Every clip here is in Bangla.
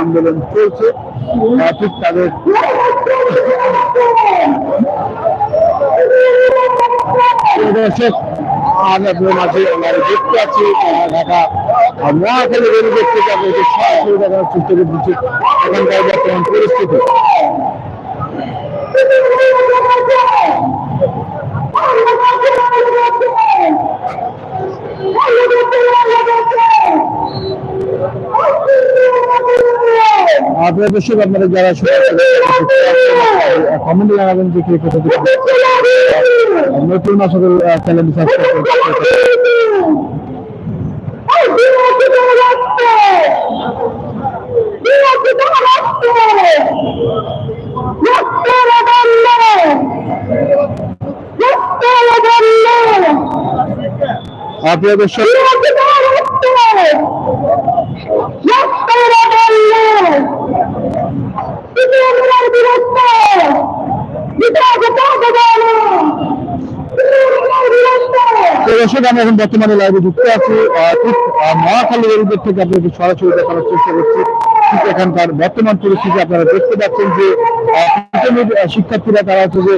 আন্দোলন চলছে। ঠিক তাদের আমরা দেখতে পাচ্ছি ঢাকা মহাখালী রেলগেট থেকে আপনাদের সরাসরি দেখানোর চেষ্টা এখানকার বর্তমান পরিস্থিতি। আপনার দর্শক আপনারা যারা কমেন্টে জানাবেন যে কে কোথা নতুন চ্যানেলটি সাবস্ক্রাইব আপনার দর্শক দর্শক আমি এখন বর্তমানে লাইভে যুক্ত আছি। ঠিক মহাখালী রেলগেট থেকে আপনাদের সরাসরি দেখানোর চেষ্টা করছি। ঠিক এখানকার বর্তমান পরিস্থিতি আপনারা দেখতে পাচ্ছেন যে শিক্ষার্থীরা তারা হচ্ছে যে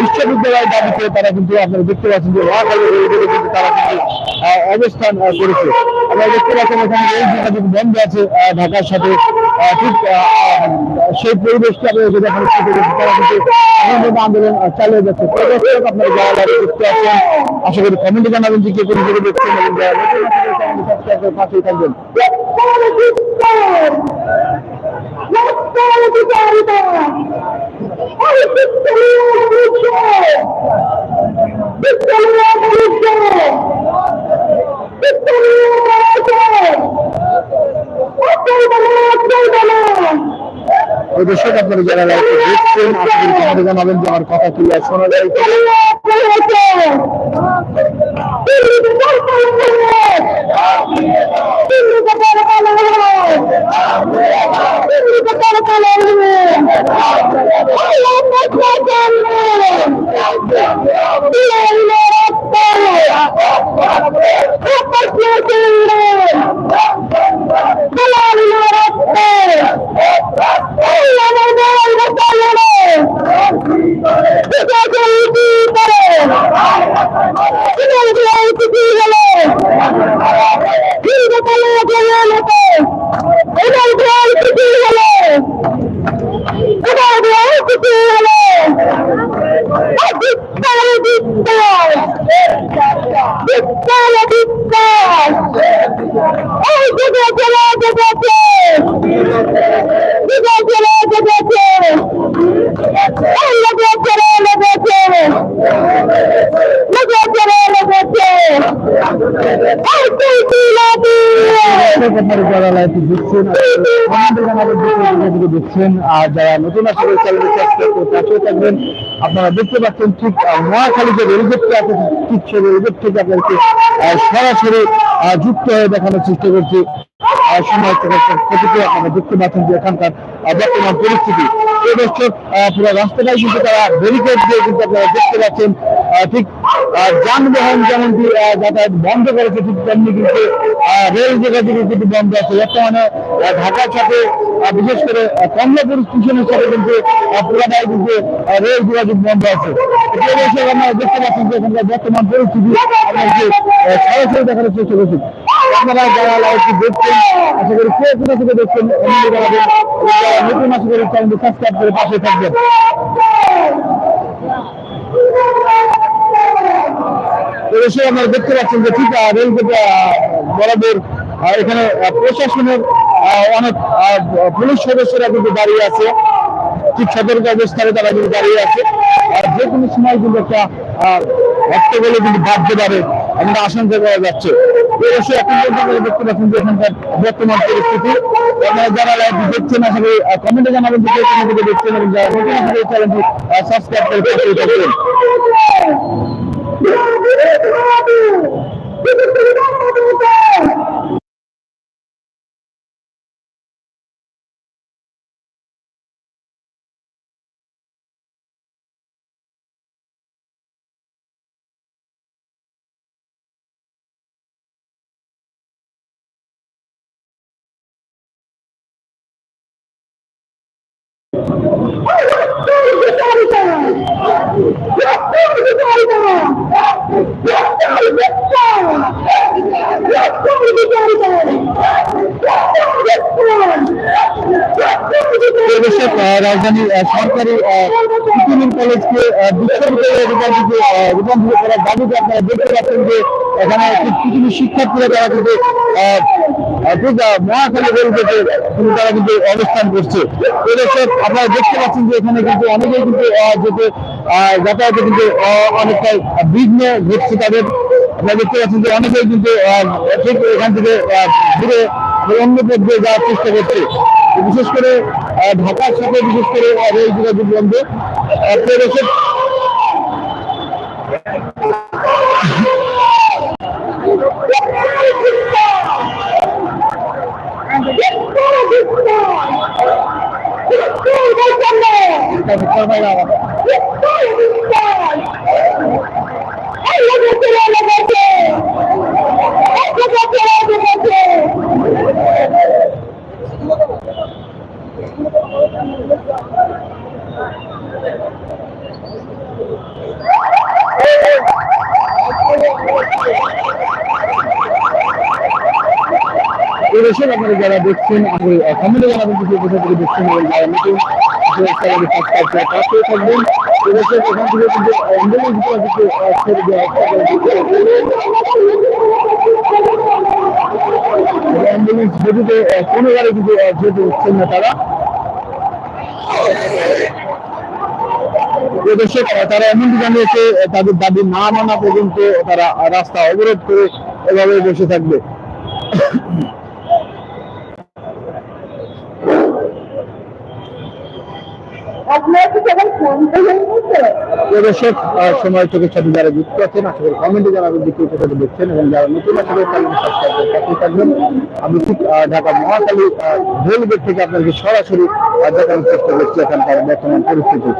বিশ্ববিদ্যালয়ের দাবিতে তারা কিন্তু আপনারা দেখতে পাচ্ছেন যে মহাখালী রেলগেটে কিন্তু তারা কিন্তু অবস্থান করেছে। আপনারা দেখতে পাচ্ছেন এখানে রেল যোগাযোগ বন্ধ আছে ঢাকার সাথে ঠিক সেই পরিবেশটা আপনারা যদি করছি তারা কিন্তু এখানে আন্দোলন চালিয়ে যাচ্ছে। দর্শক আপনারা যারা এ দেখতে আছেন আশা করি কমেন্টে জানাবেন যে কে কোন থেকে দেখছেন এবং যারা নতুন করে থাকবেন। দর্শক আপনারা যারা লাইভে দেখছেন করি কমেন্টে জানাবেন যে আমার কথা ক্লিয়ার শোনা যায় কিনা। দর্শক আপনারা যারা লাইভে দেখছেন কমেন্টে জানাবেন যে কে কোথা থেকে দেখছেন, আর যারা নতুন আসলে থাকবেন। আপনারা দেখতে পাচ্ছেন ঠিক মহাখালী যে রেলগেটটা আছে ঠিক সেই রেলগেট থেকে আপনাদেরকে সরাসরি যুক্ত হয়ে দেখানোর চেষ্টা করছি। সময় দেখতে পাচ্ছেন যে এখানকার বর্তমান পরিস্থিতি। তারা আপনারা দেখতে পাচ্ছেন। ঠিক যানবাহন যেমনটি আহ, যাতায়াত বন্ধ করেছে ঠিক তেমনি কিন্তু রেল যোগাযোগ কিন্তু বন্ধ আছে। বর্তমানে ঢাকার সাথে বিশেষ করে কমলাপুর স্টেশনের সাথে কিন্তু পুরাটাই কিন্তু রেল যোগাযোগ বন্ধ আছে। দর্শক দেখতে পাচ্ছেন যে এখানকার বর্তমান পরিস্থিতি আপনাকে সরাসরি দেখানোর চেষ্টা করছি। আপনারা যারা লাইভটি দেখছেন আশা করি কে কোথা থেকে দেখছেন নতুন আশা করি চ্যানেলটি সাবস্ক্রাইব করে পাশে থাকবেন। এসে আমরা দেখতে পাচ্ছেন যে ঠিক রেলগেট বরাবর এখানে প্রশাসনের অনেক পুলিশ সদস্যরা কিন্তু দাঁড়িয়ে আছে। ঠিক সতর্ক অবস্থানে তারা কিন্তু দাঁড়িয়ে আছে। আর যে কোনো সময় কিন্তু একটা হট্টগোলে কিন্তু বাড়তে পারে এমন আশঙ্কা করা যাচ্ছে। অবশ্যই এখন পর্যন্ত আপনারা দেখতে পাচ্ছেন যে এখানকার বর্তমান পরিস্থিতি। আপনারা যারা লাইভ দেখছেন আসলে কমেন্টে জানাবেন যে কে কোথা থেকে দেখছেন এবং যারা নতুন আসলে চ্যানেলটি সাবস্ক্রাইব করে থাকবেন। ध्यान ध्यान ध्यान আহ, সরকারি ইঞ্জিনিয়ারিং কলেজকে বিশ্ববিদ্যালয়ে রূপান্তরিত রূপান্তরিত করার দাবিতে আপনারা দেখতে পাচ্ছেন যে এখানে পৃথিবীর শিক্ষার্থীরা তারা কিন্তু মহাখালী রেলগেটে কিন্তু তারা কিন্তু অবস্থান করছে। পরিবেশক আপনারা দেখতে পাচ্ছেন যে এখানে কিন্তু অনেকেই কিন্তু যেতে যাতায়াতে কিন্তু অনেকটাই বিঘ্ন ঘটছে তাদের। আপনারা দেখতে পাচ্ছেন যে অনেকেই কিন্তু ঠিক এখান থেকে ঘুরে অন্য পথ দিয়ে যাওয়ার চেষ্টা করছে। বিশেষ করে ঢাকার সাথে বিশেষ করে রেল যোগাযোগ বন্ধ। পরিবেশের পরিবেশের আপনারা যারা দেখছেন আমাদের কমেন্টে জানাবেন কিছু কোথা থেকে দেখছেন এবং যারা নতুন কিন্তু কিন্তু তারা। দর্শক তারা এমনটি জানিয়েছে তাদের দাবি না মানা পর্যন্ত তারা রাস্তা অবরোধ করে এভাবে বসে থাকবে আপনারা কি সবাই শান্ত হয়ে গেছে প্রিয় দর্শক সময় চোখের সাথে যারা যুক্ত আছেন। আশা করি কমেন্টে জানাবেন যে কেউ কোথায় দেখছেন এবং যারা নতুন আসলে চ্যানেল সাবস্ক্রাইব করে পাশে থাকবেন। আমি ঠিক ঢাকা মহাকালী রেল গেট থেকে আপনাদেরকে সরাসরি দেখানোর চেষ্টা করছি এখানকার বর্তমান পরিস্থিতি।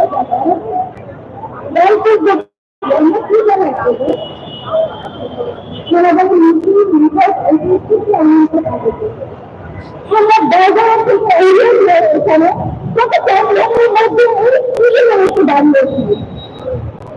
আমরা বাজার থেকে এগিয়ে এখানে কত কম লোকের মধ্যে অনেক খুশি মানুষ দাঁড়িয়েছি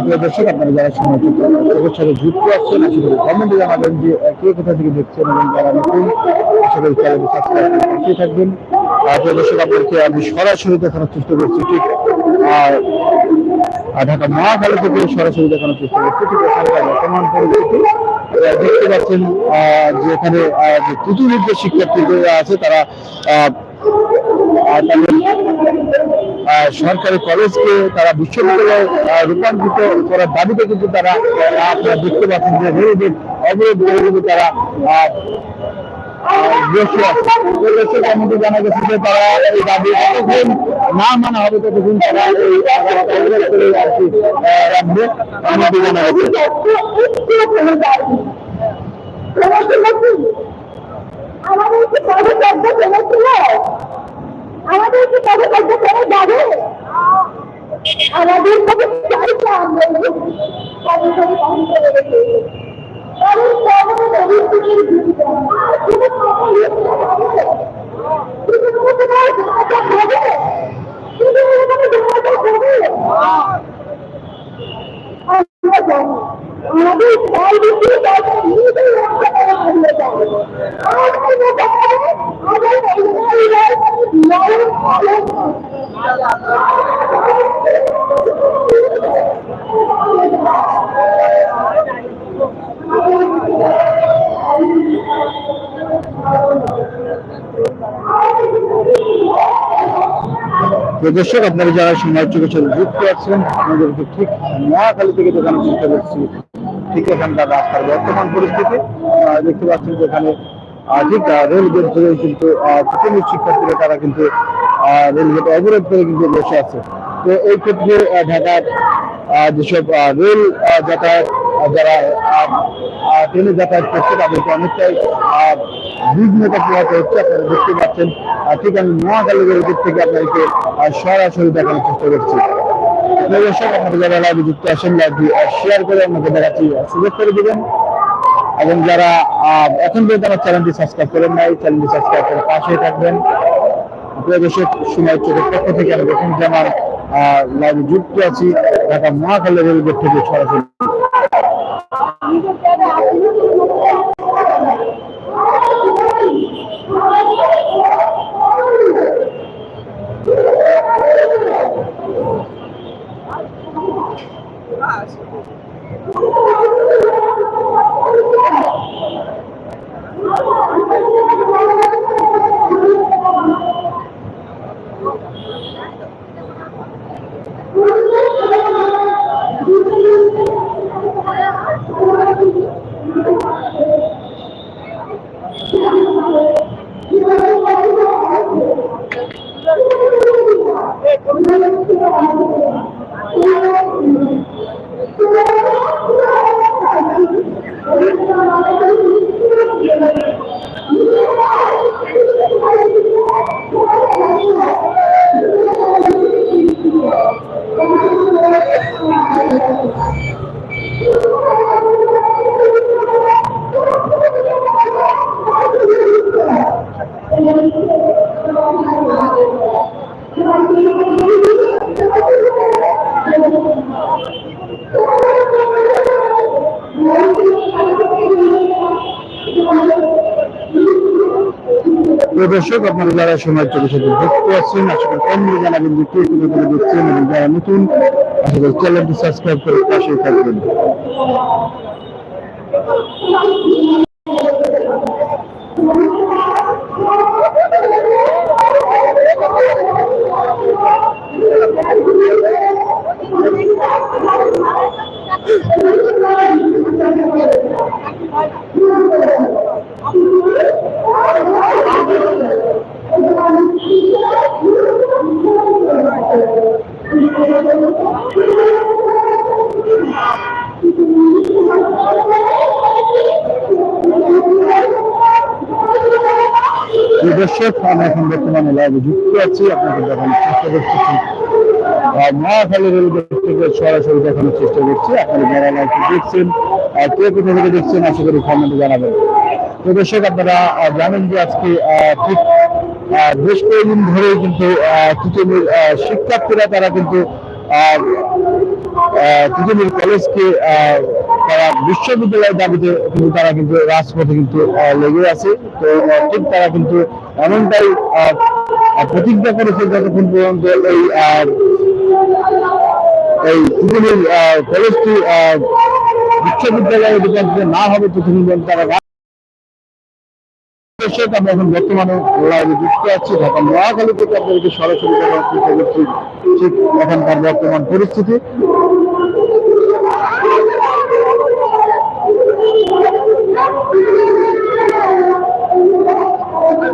প্রিয় দর্শক, আপনারা যারা সাথে যুক্ত আছেন কমেন্টে জানাবেন যে কে কোথা থেকে দেখছেন এবং যারা নতুন সাবস্ক্রাইব করে থাকবেন। প্রিয় দর্শক, আপনাদেরকে আমি সরাসরি দেখানোর চেষ্টা করছি, ঠিক ঢাকা মহাখালী থেকে সরাসরি দেখানোর চেষ্টা করছি, ঠিক এখানকার বর্তমান পরিস্থিতি। দেখতে পাচ্ছেন যে এখানে যে তুতুলের যে শিক্ষার্থীরা আছে, তারা তাদের সরকারি কলেজকে তারা বিশ্ববিদ্যালয়ে রূপান্তরিত করার দাবিতে কিন্তু তারা আপনারা দেখতে পাচ্ছেন যে রেলগেট অবরোধ করে কিন্তু তারা জানা গেছে যে তারা এই দাবি যতক্ষণ না মানা হবে ততক্ষণ তারা এই রাখবে এমনটি জানা গেছে আমাদের কি পদযাত্রা চলেছিল আমাদের কি পদযাত্রা চলে যাবে আমাদের কাছে চাইছে কিন্তু হবে কিন্তু আমরা জানি দর্শক, আপনারা যারা সময় চোখে চোখে যুক্ত আছেন আমাদেরকে ঠিক নোয়াখালী থেকে দেখানোর চেষ্টা করছি। ঠিক এখানকার রাস্তার বর্তমান পরিস্থিতি দেখতে পাচ্ছেন যে এখানে ঠিক আহ, রেল গেট ধরে কিন্তু প্রাথমিক শিক্ষার্থীরা তারা কিন্তু আহ, রেল গেট অবরোধ করে কিন্তু বসে আছে। তো এই ক্ষেত্রে ঢাকার যেসব রেল যাতায়াত যারা ট্রেনে যাতায়াত করছে তাদেরকে অনেকটাই বিঘ্নতা পোহাতে হচ্ছে আপনারা দেখতে পাচ্ছেন ঠিক আমি মহাকালী রেলগেট থেকে আপনাদেরকে সরাসরি দেখানোর চেষ্টা করছি। দর্শক আপনারা যারা লাইভে যুক্ত আসেন লাইভটি শেয়ার করে আমাকে দেখাচ্ছি সুযোগ করে দিবেন এবং যারা এখন পর্যন্ত আমার চ্যানেলটি সাবস্ক্রাইব করেন নাই চ্যানেলটি সাবস্ক্রাইব করে পাশে থাকবেন প্রিয় সময় চোখের পক্ষ থেকে আমি দেখুন জামান লাইভে যুক্ত আছি ঢাকা মহাকালী রেলগেট থেকে সরাসরি দর্শক, আপনারা যারা সময় চলে দেখতে আছেন, আশা করি জানাবেন যে কে কোথা করে দেখছেন এবং যারা নতুন, আশা করি চ্যানেলটি সাবস্ক্রাইব করে পাশে থাকবেন প্রিয় দর্শক আমি এখন বর্তমানে লাইভে যুক্ত আছি। আপনাকে দেখানোর চেষ্টা করছি। মহাখালী রেলগেট থেকে সরাসরি দেখানোর চেষ্টা করছি। আপনারা যারা লাইভটি দেখছেন কে কোথা থেকে দেখছেন, আশা করি কমেন্টে জানাবেন। প্রিয় দর্শক, আপনারা জানেন যে আজকে ঠিক বেশ কয়েকদিন ধরে কিন্তু তিতুমির শিক্ষার্থীরা তারা কিন্তু তিতুমির কলেজকে তারা বিশ্ববিদ্যালয়ের দাবিতে কিন্তু তারা কিন্তু রাজপথে কিন্তু লেগে আছে। তো ঠিক তারা কিন্তু এমনটাই প্রতিজ্ঞা করেছে যতক্ষণ পর্যন্ত এই এই আহ, কলেজটি বিশ্ববিদ্যালয়ে রূপান্তরিত না হবে ততক্ষণ পর্যন্ত তারা এখন বর্তমানে থেকে সরাসরি বর্তমান পরিস্থিতি।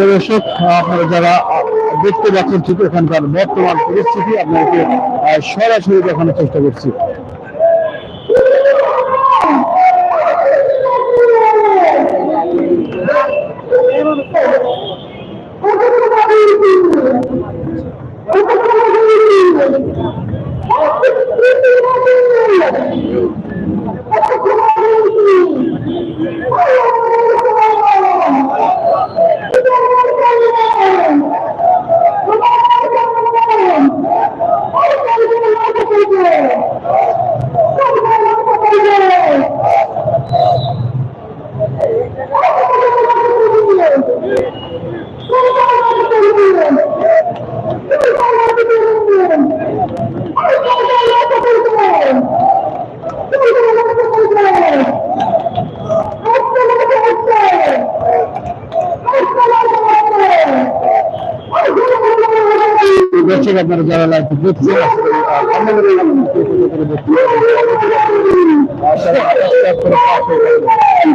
প্রিয় দর্শক আপনারা যারা দেখতে পাচ্ছেন ঠিক এখানকার বর্তমান পরিস্থিতি আপনাকে সরাসরি দেখানোর চেষ্টা করছি। দর্শক আপনারা যারা লাইভ দেখছেন কমেন্টের মাধ্যমে কে কোথা থেকে দেখছেন, আর তারা সাবস্ক্রাইব করে পাশে থাকবেন।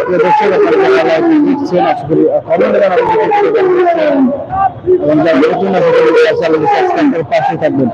প্রিয় দর্শক আপনারা যারা লাইভ দেখছেন আশা দেখছেন এবং যারা নতুন আছে তারা সাবস্ক্রাইব করে পাশে থাকবেন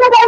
কথা বলা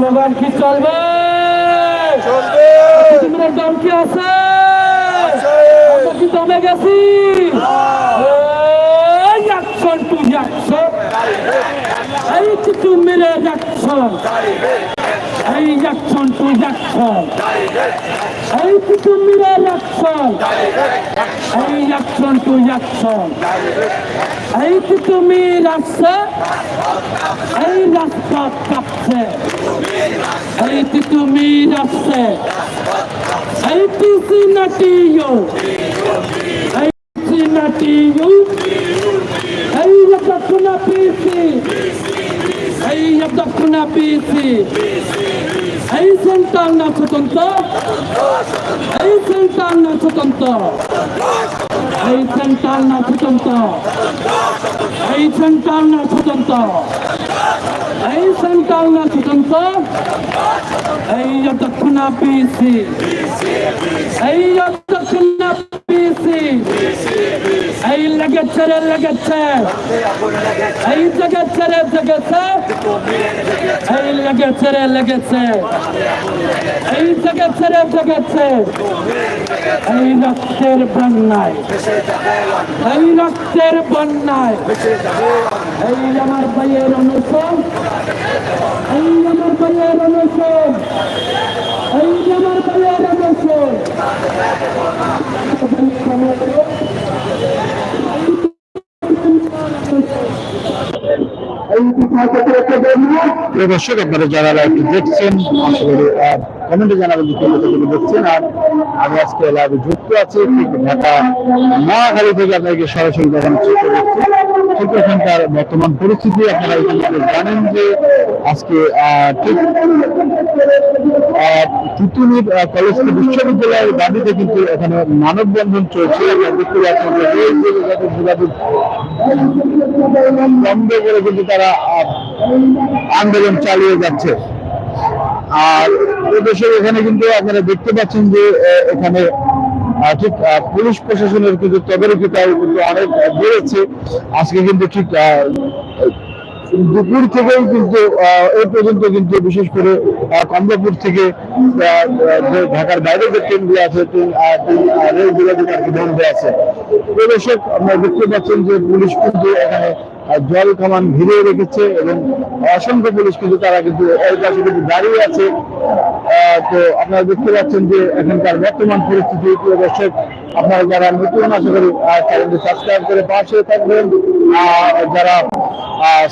স্লোগান কি চলবে? তোমরা দম কি আছে? কি দমে গেছি? টু অ্যাকশন এই কি তুমি রে অ্যাকশন এই টু টু রাস্তা এই রাস্তা কাঁপছে এই কি তুমি রাস্তা এই পিসি নাটিও এই পিসি নাটিও এই দক্ষিণ পিসি এই দক্ষিণ পিসি এই সেন্টার না স্বতন্ত্র এই সেন্টার না স্বতন্ত্র এই সেন্টার না স্বতন্ত্র। এই সেন্টার না স্বতন্ত্র। এই সেন্টার না স্বতন্ত্র। এই দক্ষিণ পিসি এই দক্ষিণ পিসি এই লেগেছে রে লেগেছে এই জেগেছে রে জেগেছে এই লেগেছে রে লেগেছে এই জেগেছে রে জেগেছে এই রক্তের বন্যায় এই রক্তের বন্যায় এই আমার ভাইয়ের অনুসরণ এই আমার ভাইয়ের অনুসরণ এই আমার ভাইয়ের অনুসরণ প্রিয় দর্শক আপনারা যারা লাইভটি দেখছেন আশা করি কমেন্টে জানাবেন যে কোথা থেকে দেখছেন আর আমি আজকে লাইভে যুক্ত আছি ঠিক ঢাকা নোয়াখালী থেকে আপনাকে সরাসরি দেখানোর চেষ্টা করছি। ঠিক এখানকার বর্তমান পরিস্থিতি আপনারা ইতিমধ্যে জানেন যে আজকে ঠিক আহ, কলেজ বিশ্ববিদ্যালয়ের দাবিতে কিন্তু এখানে মানববন্ধন চলছে। যোগাযোগ বন্ধ করে কিন্তু তারা আন্দোলন চালিয়ে যাচ্ছে। আর দেশের এখানে কিন্তু আপনারা দেখতে পাচ্ছেন যে এখানে ঠিক পুলিশ প্রশাসনের কিন্তু তদারকিতাও কিন্তু অনেক বেড়েছে। আজকে কিন্তু ঠিক দুপুর থেকেই কিন্তু এই পর্যন্ত কিন্তু বিশেষ করে কমলাপুর থেকে ঢাকার বাইরে যে ট্রেনগুলো আছে রেলগুলো কিন্তু আর কি বন্ধ আছে। তো দর্শক আপনারা দেখতে পাচ্ছেন যে পুলিশ কিন্তু এখানে জল কামান ঘিরে রেখেছে এবং অসংখ্য পুলিশ কিন্তু তারা কিন্তু দাঁড়িয়ে আছে। তো আপনারা দেখতে পাচ্ছেন যে এখানকার বর্তমান পরিস্থিতি প্রিয় দর্শক আপনারা যারা নতুন আশা করি চ্যানেলটি সাবস্ক্রাইব করে পাশে থাকবেন। যারা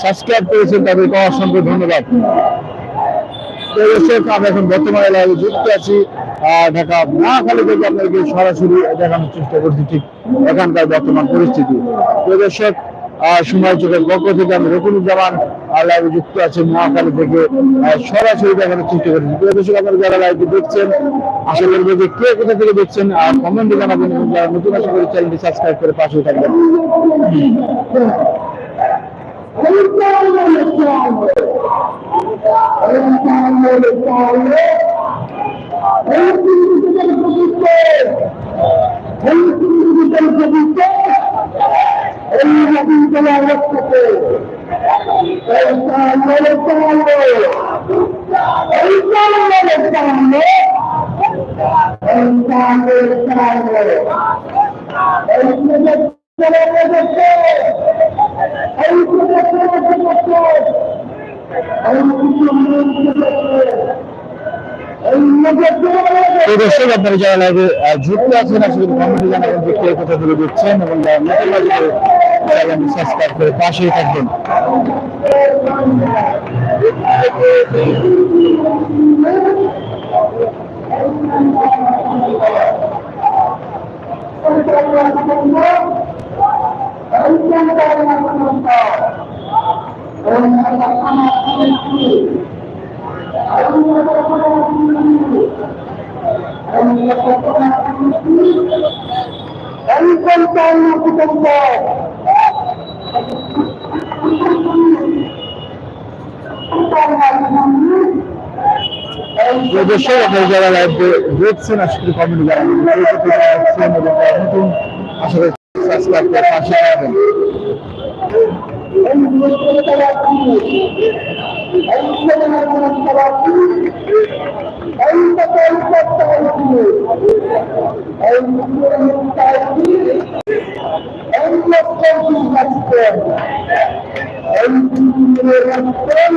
সাবস্ক্রাইব করেছেন তাদেরকে অসংখ্য ধন্যবাদ। আমরা এখন বর্তমান এলাকায় যুক্ত আছি। ঢাকা নোয়াখালী থেকে আপনাদেরকে সরাসরি দেখানোর চেষ্টা করছি ঠিক এখানকার বর্তমান পরিস্থিতি। সময় চোখের পক্ষ থেকে আমি রকুনুজ্জামান লাইভে যুক্ত আছি নোয়াখালী থেকে। সরাসরি দেখানোর চেষ্টা করছি। প্রিয় দর্শক, আপনারা যারা লাইভে দেখছেন, আশা করব যে কে কোথা থেকে দেখছেন, আর কমেন্টে জানাবেন যারা নতুন আশা করি চ্যানেলটি সাবস্ক্রাইব করে পাশে থাকবেন। এই হিন্দুদেরকে দিতে, এই নদীগুলো রক্ষাতে এই কালে কালে এই কালে কালে এই কালে কালে এই চলে গেছে এই চলে গেছে এই কিছু মন এই নদী তো দর্শক আপনারা যারা লাইভে যুক্ত আছেন আসলে কমেন্টে জানাবেন যে কে কোথা থেকে দেখছেন এবং যারা নতুন লাইভে চ্যানেলটি সাবস্ক্রাইব করে পাশেই থাকবেন। প্রিয় দর্শক আপনারা যারা লাইভ দেখছেন আশা করি এই মুসলমান এই মুসলমান এই সকল সত্তায় এই মুসলমান তাই এই সকল সত্তায় এই মুসলমান এই মুসলমান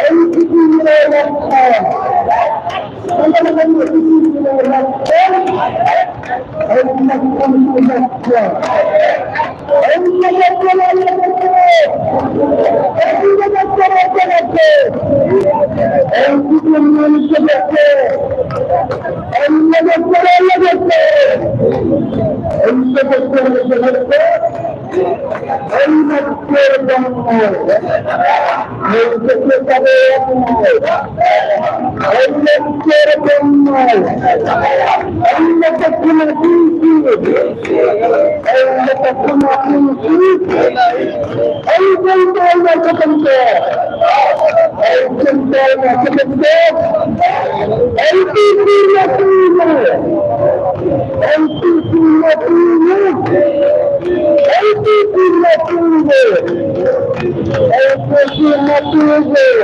এই মুসলমান এই মুসলমান এই মাত্র জন্ম কমেন্ট জানাবেন ফেসবুক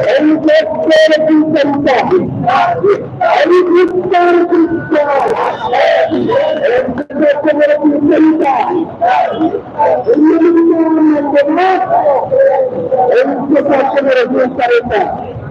এবং যারা নতুন আশা করি সাবস্ক্রাইব করে পাশে থাকবেন দর্শক